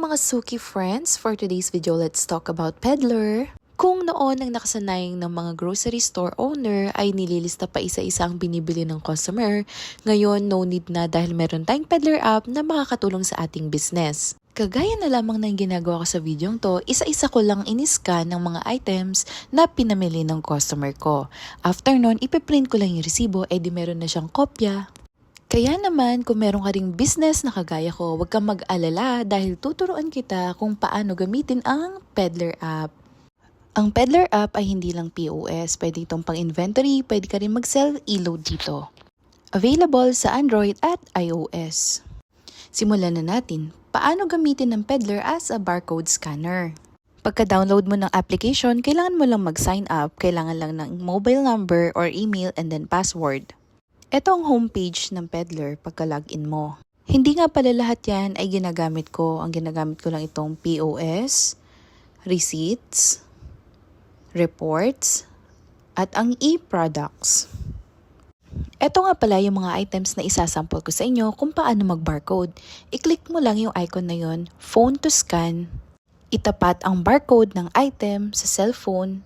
mga Suki friends! For today's video, let's talk about Peddler. Kung noon ang nakasanayang ng mga grocery store owner ay nililista pa isa-isa ang binibili ng customer, ngayon no need na dahil meron tayong Peddler app na makakatulong sa ating business. Kagaya na lamang ng ginagawa ko sa videong to, isa-isa ko lang iniscan ng mga items na pinamili ng customer ko. After nun, ipiprint ko lang yung resibo, edi meron na siyang kopya. Kaya naman, kung meron ka ring business na kagaya ko, huwag kang mag-alala dahil tuturuan kita kung paano gamitin ang Peddler app. Ang Peddler app ay hindi lang POS, pwede itong pang-inventory, pwede ka rin mag-sell e-load dito. Available sa Android at iOS. Simulan na natin. Paano gamitin ng Peddler as a barcode scanner? Pagka-download mo ng application, kailangan mo lang mag-sign up, kailangan lang ng mobile number or email and then password. Ito ang homepage ng Peddler pagka-login mo. Hindi nga pala lahat yan ay ginagamit ko. Ang ginagamit ko lang itong POS, receipts, reports, at ang e-products. Ito nga pala yung mga items na isasample ko sa inyo kung paano mag-barcode. I-click mo lang yung icon na yon, phone to scan. Itapat ang barcode ng item sa cellphone.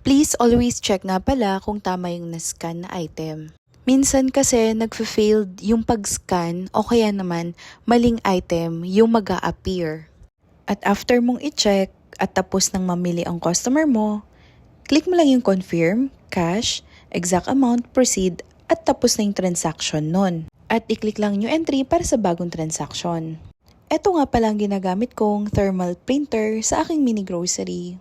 Please always check nga pala kung tama yung na-scan na item. Minsan kasi nagfe-failed yung pag-scan o kaya naman maling item yung mag appear At after mong i-check at tapos nang mamili ang customer mo, click mo lang yung confirm, cash, exact amount, proceed at tapos na yung transaction nun. At i-click lang yung entry para sa bagong transaction. Ito nga pala ang ginagamit kong thermal printer sa aking mini grocery.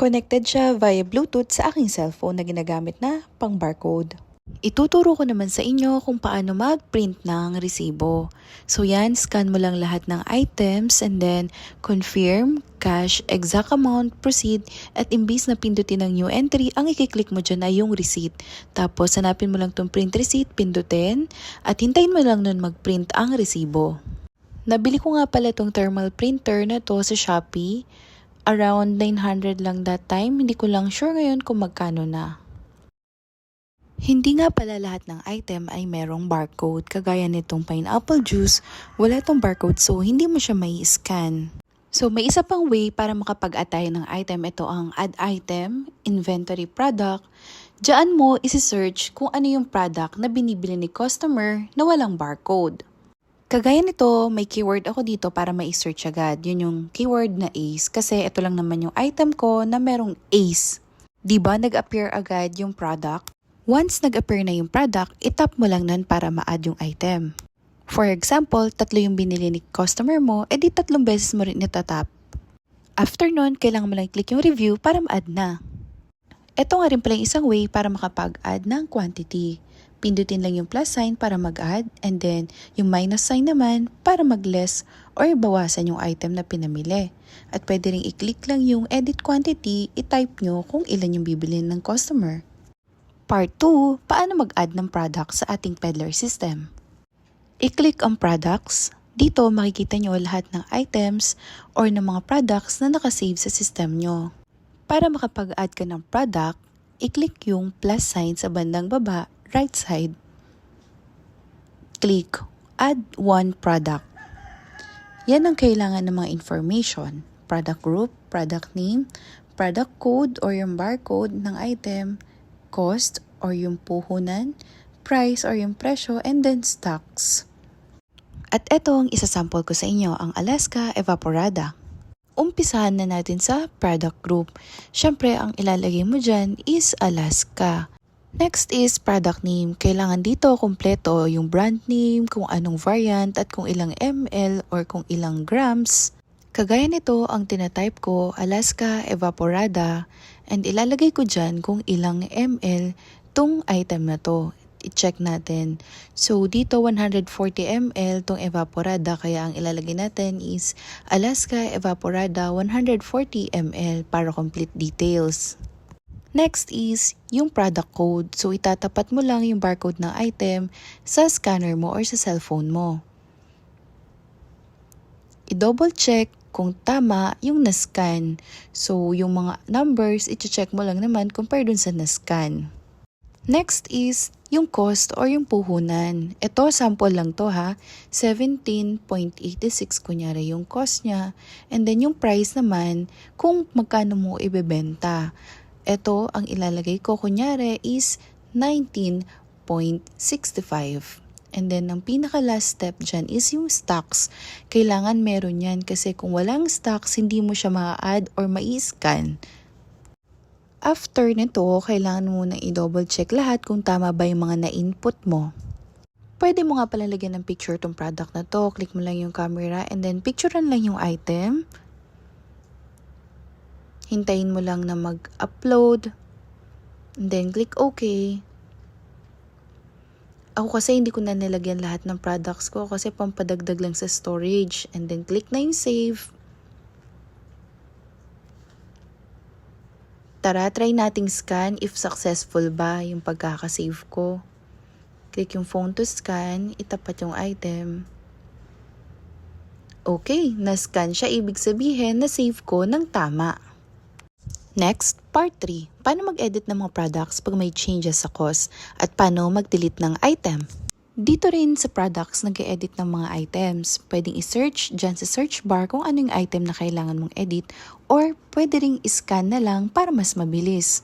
Connected siya via Bluetooth sa aking cellphone na ginagamit na pang barcode. Ituturo ko naman sa inyo kung paano mag-print ng resibo. So yan, scan mo lang lahat ng items and then confirm, cash, exact amount, proceed, at imbis na pindutin ng new entry, ang ikiklik mo dyan ay yung receipt. Tapos hanapin mo lang tong print receipt, pindutin, at hintayin mo lang nun mag-print ang resibo. Nabili ko nga pala tong thermal printer na to sa Shopee. Around 900 lang that time, hindi ko lang sure ngayon kung magkano na. Hindi nga pala lahat ng item ay merong barcode. Kagaya nitong pineapple juice, wala itong barcode so hindi mo siya may scan. So may isa pang way para makapag-atay ng item. Ito ang add item, inventory product. Diyan mo isi-search kung ano yung product na binibili ni customer na walang barcode. Kagaya nito, may keyword ako dito para ma-search agad. Yun yung keyword na ACE kasi ito lang naman yung item ko na merong ACE. 'Di ba nag-appear agad yung product? Once nag-appear na yung product, itap mo lang nun para ma-add yung item. For example, tatlo yung binili ni customer mo, edi tatlong beses mo rin itatap. After nun, kailangan mo lang click yung review para ma-add na. Ito nga rin pala yung isang way para makapag-add ng quantity. Pindutin lang yung plus sign para mag-add and then yung minus sign naman para mag-less or bawasan yung item na pinamili. At pwede rin i-click lang yung edit quantity, i-type nyo kung ilan yung bibilin ng customer. Part 2, paano mag-add ng product sa ating peddler system. I-click ang products. Dito makikita nyo lahat ng items or ng mga products na nakasave sa system nyo. Para makapag-add ka ng product, i-click yung plus sign sa bandang baba, right side. Click Add one product. Yan ang kailangan ng mga information. Product group, product name, product code or yung barcode ng item, cost or yung puhunan, price or yung presyo, and then stocks. At ito ang isasample ko sa inyo, ang Alaska Evaporada. Umpisahan na natin sa product group. Siyempre, ang ilalagay mo dyan is Alaska. Next is product name. Kailangan dito kumpleto yung brand name, kung anong variant, at kung ilang ml or kung ilang grams. Kagaya nito, ang tinatype ko, Alaska Evaporada, and ilalagay ko dyan kung ilang ml tong item na to. I-check natin. So, dito 140 ml tong evaporada, kaya ang ilalagay natin is Alaska Evaporada 140 ml para complete details. Next is yung product code. So, itatapat mo lang yung barcode ng item sa scanner mo or sa cellphone mo. I-double check kung tama yung na-scan. So, yung mga numbers, i-check mo lang naman compare dun sa na-scan. Next is yung cost or yung puhunan. Ito, sample lang to ha. 17.86 kunyari yung cost niya. And then yung price naman, kung magkano mo ibebenta. Ito, ang ilalagay ko kunyari is 19.65. And then, ang pinaka last step dyan is yung stocks. Kailangan meron yan kasi kung walang stocks, hindi mo siya ma-add or ma-scan. After nito, kailangan mo na i-double check lahat kung tama ba yung mga na-input mo. Pwede mo nga pala lagyan ng picture tong product na to. Click mo lang yung camera and then picturean lang yung item. Hintayin mo lang na mag-upload. And then click OK. Ako kasi hindi ko na nilagyan lahat ng products ko kasi pampadagdag lang sa storage. And then click na yung save. Tara, try nating scan if successful ba yung pagkakasave ko. Click yung phone to scan, itapat yung item. Okay, na-scan siya, ibig sabihin na save ko ng tama. Next, part 3. Paano mag-edit ng mga products pag may changes sa cost at paano mag-delete ng item? Dito rin sa products, nag edit ng mga items. Pwedeng i-search dyan sa search bar kung ano yung item na kailangan mong edit or pwede ring i-scan na lang para mas mabilis.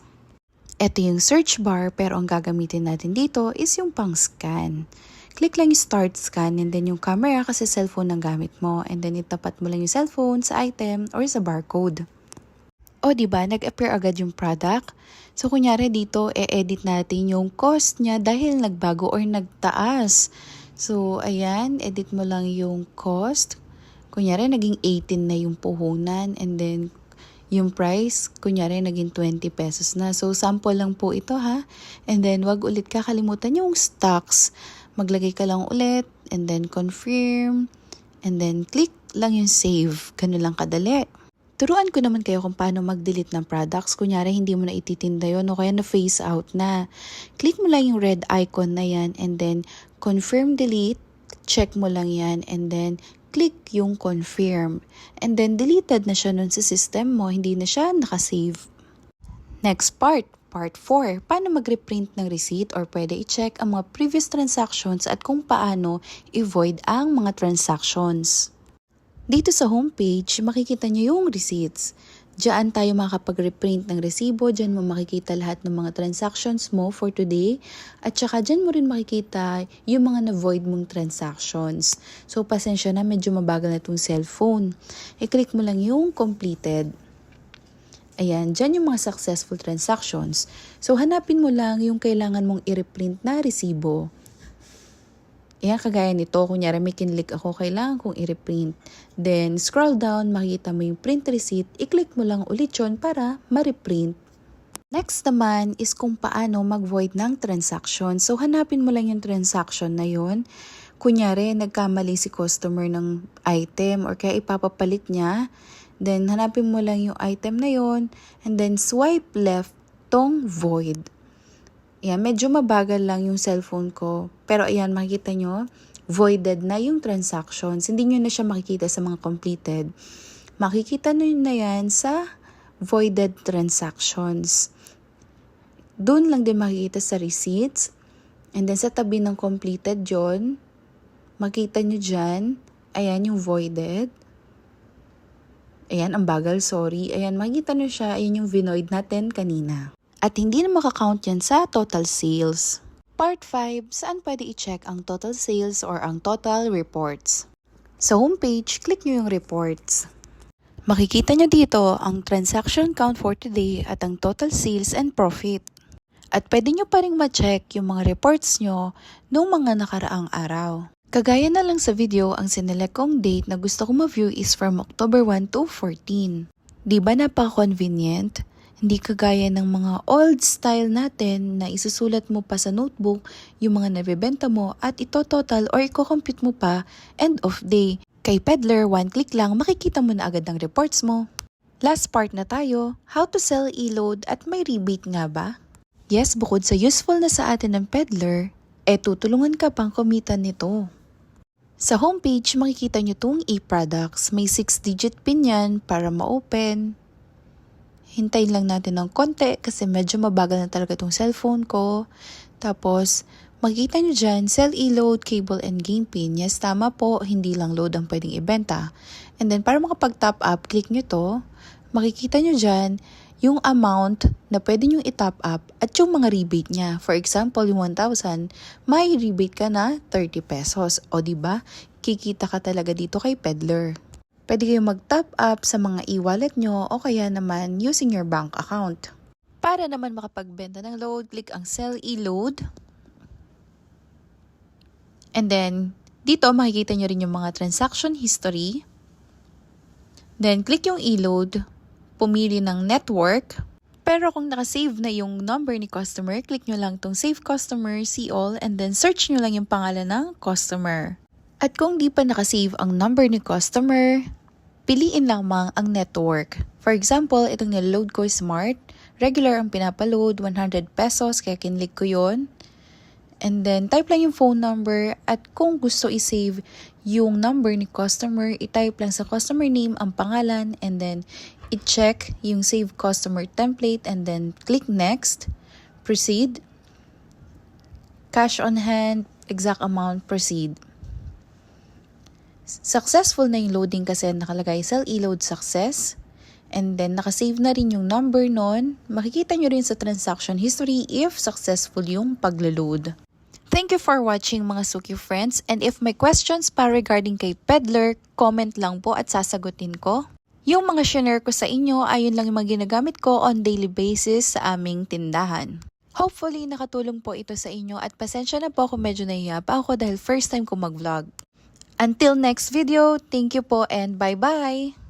Ito yung search bar pero ang gagamitin natin dito is yung pang-scan. Click lang yung start scan and then yung camera kasi cellphone ang gamit mo and then itapat mo lang yung cellphone sa item or sa barcode. O, di ba nag-appear agad yung product? So, kunyari dito, e-edit natin yung cost niya dahil nagbago or nagtaas. So, ayan, edit mo lang yung cost. Kunyari, naging 18 na yung puhunan and then yung price, kunyari, naging 20 pesos na. So, sample lang po ito ha. And then, wag ulit kakalimutan yung stocks. Maglagay ka lang ulit and then confirm. And then, click lang yung save. Ganun lang kadali. Turuan ko naman kayo kung paano mag-delete ng products. Kunyari, hindi mo na ititinda yun o kaya na-face out na. Click mo lang yung red icon na yan and then confirm delete. Check mo lang yan and then click yung confirm. And then deleted na siya nun sa system mo. Hindi na siya nakasave. Next part, part 4. Paano mag-reprint ng receipt or pwede i-check ang mga previous transactions at kung paano i-void ang mga transactions. Dito sa homepage, makikita nyo yung receipts. Diyan tayo makakapag-reprint ng resibo, diyan mo makikita lahat ng mga transactions mo for today, at saka diyan mo rin makikita yung mga na-void mong transactions. So, pasensya na, medyo mabagal na itong cellphone. I-click mo lang yung completed. Ayan, dyan yung mga successful transactions. So, hanapin mo lang yung kailangan mong i-reprint na resibo. Ayan, kagaya nito, kunyari may kinlik ako, kailangan kong i-reprint. Then, scroll down, makikita mo yung print receipt, i-click mo lang ulit yun para ma-reprint. Next naman is kung paano mag-void ng transaction. So, hanapin mo lang yung transaction na yun. Kunyari, nagkamali si customer ng item or kaya ipapapalit niya. Then, hanapin mo lang yung item na yon and then swipe left tong void. Ayan, medyo mabagal lang yung cellphone ko. Pero ayan, makikita nyo, voided na yung transactions. Hindi nyo na siya makikita sa mga completed. Makikita nyo na yan sa voided transactions. Doon lang din makikita sa receipts. And then sa tabi ng completed yon makita nyo dyan, ayan yung voided. Ayan, ang bagal, sorry. Ayan, makikita nyo siya, ayan yung vinoid natin kanina. At hindi na makakount yan sa total sales. Part 5, saan pwede i-check ang total sales or ang total reports? Sa homepage, click nyo yung reports. Makikita nyo dito ang transaction count for today at ang total sales and profit. At pwede nyo pa rin ma-check yung mga reports nyo noong mga nakaraang araw. Kagaya na lang sa video, ang sinelect kong date na gusto kong ma-view is from October 1 to 14. Di ba napaka-convenient? Hindi kagaya ng mga old style natin na isusulat mo pa sa notebook yung mga nabebenta mo at ito total or i-compute mo pa end of day. Kay Peddler, one click lang makikita mo na agad ang reports mo. Last part na tayo, how to sell e-load at may rebate nga ba? Yes, bukod sa useful na sa atin ng Peddler, eh tutulungan ka pang kumita nito. Sa homepage, makikita nyo tong e-products. May 6-digit pin yan para ma-open, hintayin lang natin ng konti kasi medyo mabagal na talaga itong cellphone ko. Tapos, makikita nyo dyan, sell e-load, cable, and game pin. Yes, tama po, hindi lang load ang pwedeng ibenta. And then, para makapag-top up, click nyo to. Makikita nyo dyan, yung amount na pwede nyo i-top up at yung mga rebate niya. For example, yung 1,000, may rebate ka na 30 pesos. O ba kikita ka talaga dito kay peddler. Pwede kayong mag-top up sa mga e-wallet nyo o kaya naman using your bank account. Para naman makapagbenta ng load, click ang sell e-load. And then, dito makikita nyo rin yung mga transaction history. Then, click yung e-load. Pumili ng network. Pero kung nakasave na yung number ni customer, click nyo lang tong save customer, see all, and then search nyo lang yung pangalan ng customer. At kung di pa nakasave ang number ni customer, piliin lamang ang network. For example, itong niload ko Smart. Regular ang pinapaload, 100 pesos, kaya kinlik ko yon. And then, type lang yung phone number at kung gusto i-save yung number ni customer, i-type lang sa customer name ang pangalan and then i-check yung save customer template and then click next, proceed, cash on hand, exact amount, proceed. Successful na yung loading kasi nakalagay sell e-load success. And then, nakasave na rin yung number nun. Makikita nyo rin sa transaction history if successful yung paglo-load. Thank you for watching mga Suki friends. And if may questions pa regarding kay Peddler, comment lang po at sasagutin ko. Yung mga shinare ko sa inyo, ayun lang yung mga ginagamit ko on daily basis sa aming tindahan. Hopefully, nakatulong po ito sa inyo at pasensya na po kung medyo nahiya pa ako dahil first time ko mag-vlog. Until next video, thank you po and bye-bye!